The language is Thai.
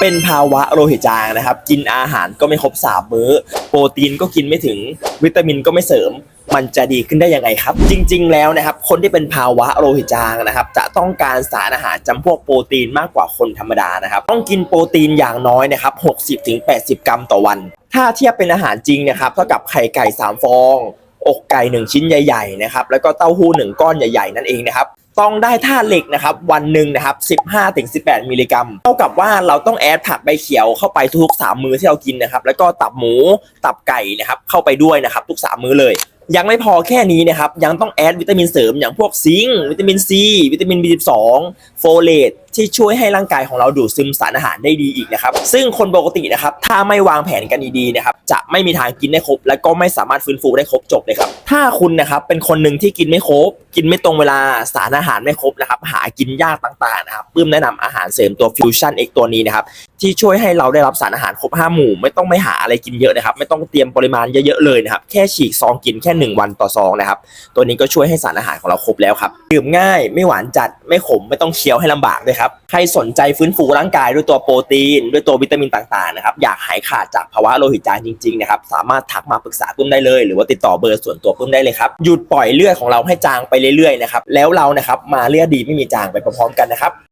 เป็นภาวะโลหิตจางนะครับ กินอาหารก็ไม่ครบสามมื้อ โปรตีนก็กินไม่ถึงวิตามินก็ไม่เสริม มันจะดีขึ้นได้ยังไงครับ จริง ๆ แล้วนะครับ คนที่เป็นภาวะโลหิตจางนะครับ จะต้องการสารอาหารจำพวกโปรตีนมากกว่าคนธรรมดานะครับ ต้องกินโปรตีนอย่างน้อยนะครับ60-80 กรัมต่อวัน ถ้าเทียบเป็นอาหารจริงนะครับเท่ากับไข่ไก่ 3 ฟอง อกไก่1ชิ้นใหญ่ๆนะครับแล้วก็เต้าหู้1ก้อนใหญ่ๆนั่นเองนะครับต้องได้ธาตุเหล็กนะครับวันหนึ่งนะครับ 15-18 มิลลิกรัม เท่ากับว่าเราต้องแอดผักใบเขียวเข้าไปทุกๆ 3 มื้อที่เรากินนะครับ แล้วก็ตับหมูตับไก่นะครับเข้าไปด้วยนะครับ ทุก 3 มื้อเลย ยังไม่พอแค่นี้นะครับ ยังต้องแอดวิตามินเสริมอย่างพวกซิงค์วิตามินซีวิตามิน B12 โฟเลต ที่ช่วยให้ร่างกายของเราดูดซึมสารอาหารได้ดีอีกนะครับ ซึ่งคนปกตินะครับ ถ้าไม่วางแผนกันดีๆนะครับ จะไม่มีทางกินได้ครบ และก็ไม่สามารถฟื้นฟูได้ครบจบเลยครับ ถ้าคุณนะครับเป็นคนหนึ่งที่กินไม่ครบ กินไม่ตรงเวลา สารอาหารไม่ครบนะครับ หากินยากต่างๆนะครับปื้มแนะนำอาหารเสริมตัวฟิวชั่นเอกตัวนี้นะครับที่ช่วยให้เราได้รับสารอาหารครบห้าหมู่ไม่ต้องไม่หาอะไรกินเยอะนะครับ ไม่ต้องเตรียมปริมาณเยอะๆเลยนะครับ แค่ฉีกซองกินแค่ 1 วันต่อซองนะครับ ตัวนี้ก็ช่วยให้สารอาหารของเราครบแล้วครับดื่มง่ายไม่หวานจัดไม่ขมไม่ต้องเคี้ยวให้ลำบากด้วยครับใครสนใจฟื้นฟูร่างกายด้วยตัวโปรตีน ด้วยตัววิตามินต่างๆนะครับอยากหายขาดจากภาวะโลหิตจางจริงๆนะครับสามารถทักมาปรึกษาปุ้มได้เลย หรือว่าติดต่อเบอร์ส่วนตัวปุ้มได้เลยครับหยุดปล่อยเลือดของเราให้จางไปเรื่อยๆนะครับแล้วเรานะครับมาเลือดดีไม่มีจางไปพร้อมๆกันนะครับ